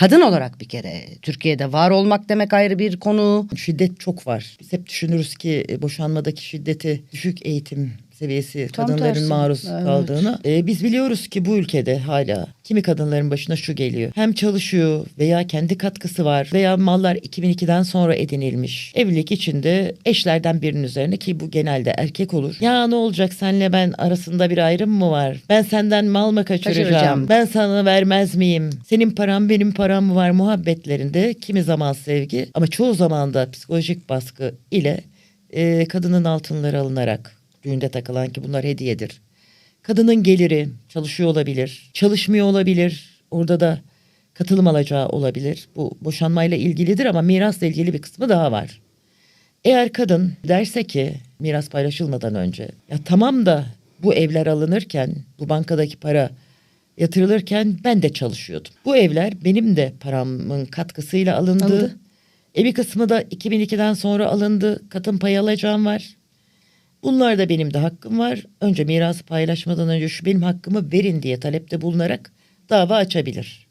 kadın olarak bir kere Türkiye'de var olmak demek ayrı bir konu. Şiddet çok var. Biz hep düşünürüz ki e, boşanmadaki şiddeti düşük eğitim seviyesi Tam kadınların tersi. maruz Evet. kaldığını. E, biz biliyoruz ki bu ülkede hala kimi kadınların başına şu geliyor. Hem çalışıyor veya kendi katkısı var veya mallar 2002'den sonra edinilmiş. Evlilik içinde eşlerden birinin üzerine ki bu genelde erkek olur. Ya ne olacak senle ben arasında bir ayrım mı var? Ben senden mal mı kaçıracağım? Kaçıracağım. Ben sana vermez miyim? Senin param benim param mı var muhabbetlerinde kimi zaman sevgi ama çoğu zaman da psikolojik baskı ile e, kadının altınları alınarak düğünde takılan ki bunlar hediyedir. Kadının geliri çalışıyor olabilir, çalışmıyor olabilir. Orada da katılım alacağı olabilir. Bu boşanmayla ilgilidir ama mirasla ilgili bir kısmı daha var. Eğer kadın derse ki miras paylaşılmadan önce ya tamam da bu evler alınırken bu bankadaki para yatırılırken ben de çalışıyordum. Bu evler benim de paramın katkısıyla alındı. Alındı. E bir kısmı da 2002'den sonra alındı. Katın payı alacağım var. Bunlar da benim de hakkım var. Önce mirası paylaşmadan önce şu benim hakkımı verin diye talepte bulunarak dava açabilir.